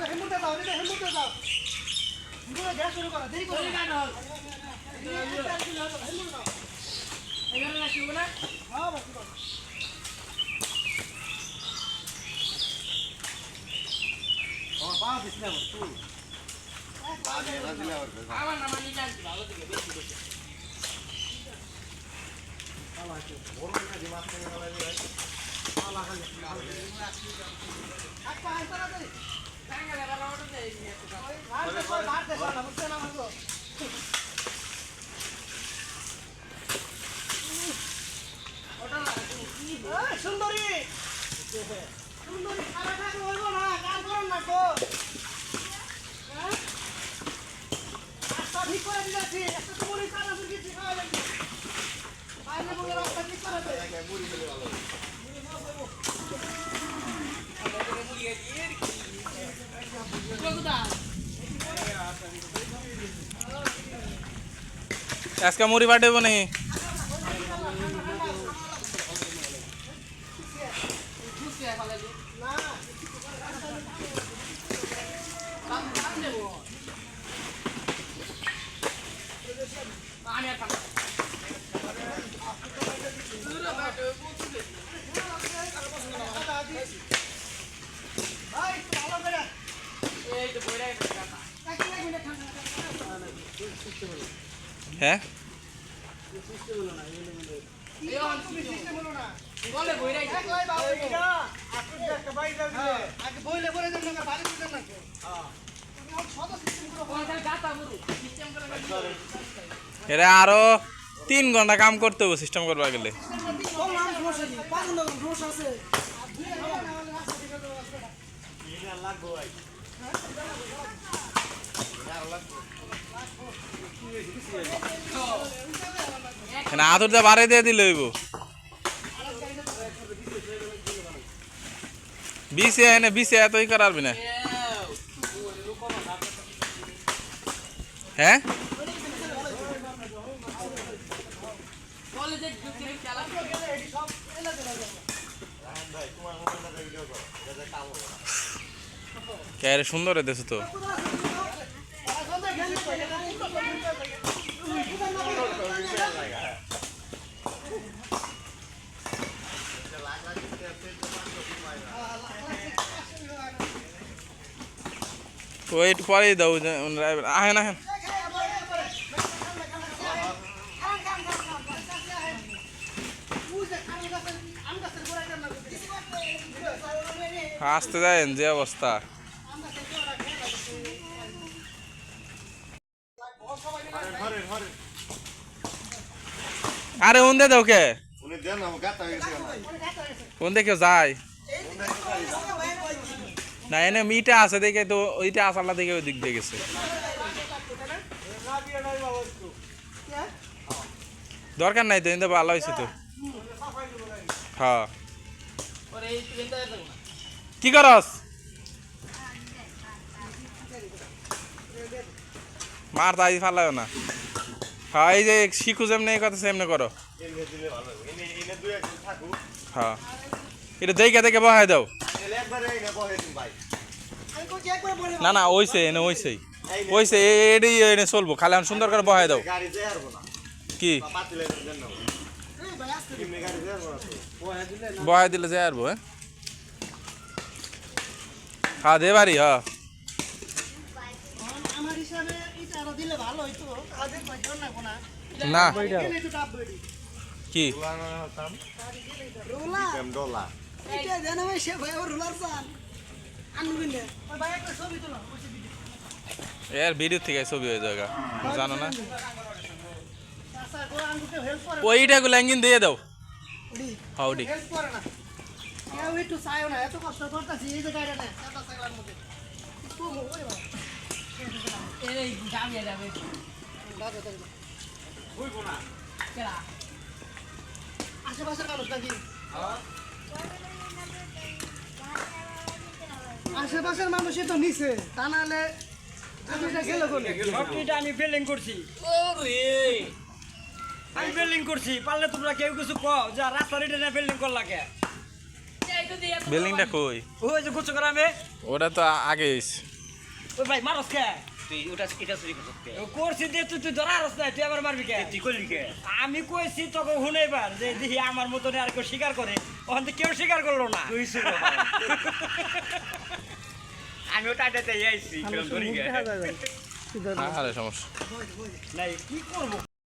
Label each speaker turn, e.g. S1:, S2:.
S1: হেলমেটটা দাও এটা হেলমেটটা দাও পুরো গ্যাস শুরু করো দেরি সুন্দরী। সুন্দরী খারাপ খারাপ হইব না কাজ করেন না তো ঠিক করে দিয়েছি একটা তো কাজ আছে কিছু খাওয়া লাগবে বাইরে বলে রাস্তা ঠিক করে দে
S2: আজকে মুড়ি বাটে বনে
S1: না ভাই একটু ভালো করে এক এক মিনিট ঠান্ডা
S2: হ্যাঁ? এরা আরও তিন ঘণ্টা কাম করতে হবে সিস্টেম করবা গেলে। এখানে আদর দিয়ে বাড়াই দিয়ে দিলে হইব। বিসে এনে বিসে এতই করারবি না হ্যাঁ? কে সুন্দর দেশ তো। ওয়েট পরেই দাও আহেন আহেন আসতে যায় যে অবস্থা আরে ওন্দে দাও কে
S3: উনি দেন না গাতা হয়ে গেছে
S2: ওন্দে কেউ যায় না, এনে মিটা আছে দেখে তো, ওইটা আসালা দেখে ওই দিক দিয়ে গেছে। দরকার নাই তো, এনে ভালো হয়েছে তো। হ্যাঁ। কি করস? মার তাই ফালাও না। হ্যাঁ এই যে শিখু যেমনি এই কথা সেমনি করো। হ্যাঁ। এটা দেখে দেখে বহাই দাও। না না ওইসে এনে ওইসেই। ওইসে এডি এনে চলবো। খালি আমি সুন্দর করে বহাই দাও।
S3: গাড়ি যেয়ে হারবো না।
S2: কি? বহাই দিলে যাই আরবো হ্যাঁ? হ্যাঁ দে বাড়ি হ্যাঁ।
S1: আমার হিসাবে এটা আরও দিলে ভালো হইতো। কাজের পয়সা লাগবো না?
S2: কি?
S3: পুরানো হতাম
S1: রোলার
S3: কেম ডলা
S1: এটা জানা ভাই সে ভাই ওর রোলার চান আনবেন ভাই একটা ছবি তোলা
S2: এর ভিডিও থেকে ছবি হয়ে যাবে জানো না?
S1: চাচা গোড়া আঙ্গুতে হেল্প করে
S2: ওইটা গুলো একদিন দিয়ে দাও।
S1: ওডি।
S2: হ্যাঁ
S1: আশেপাশের মানুষ নাকি? আশেপাশের মানুষই তো নিছে তা নাহলে আমি এটা গেল কোনে?
S4: সবকিটা আমি ফিলিং করছি। আমি বিল্ডিং করছি পারলে তোমরা কেউ কিছু কও যা রাস্তা রেটে না বিল্ডিং করলা কে?
S2: বিল্ডিংটা কই?
S4: ওই যে করে গ্রামে।
S2: ওটা তো আগে হইছে
S4: ওই ভাই মারস কে?
S5: তুই ওটা এটা চুরি করতে
S4: করছি তুই তুই ধরা রস নাই তুই আবার মারবি কে?
S5: তুই করলি কে?
S4: আমি কইছি তোকে শুনেবার যে দেখি আমার মতন আর কেউ স্বীকার করে ওখান থেকে কেউ স্বীকার করল না।
S5: তুই আমি ওটা আইছি ধরি গে
S2: আরে সমস্যা।
S4: নাই কি করব?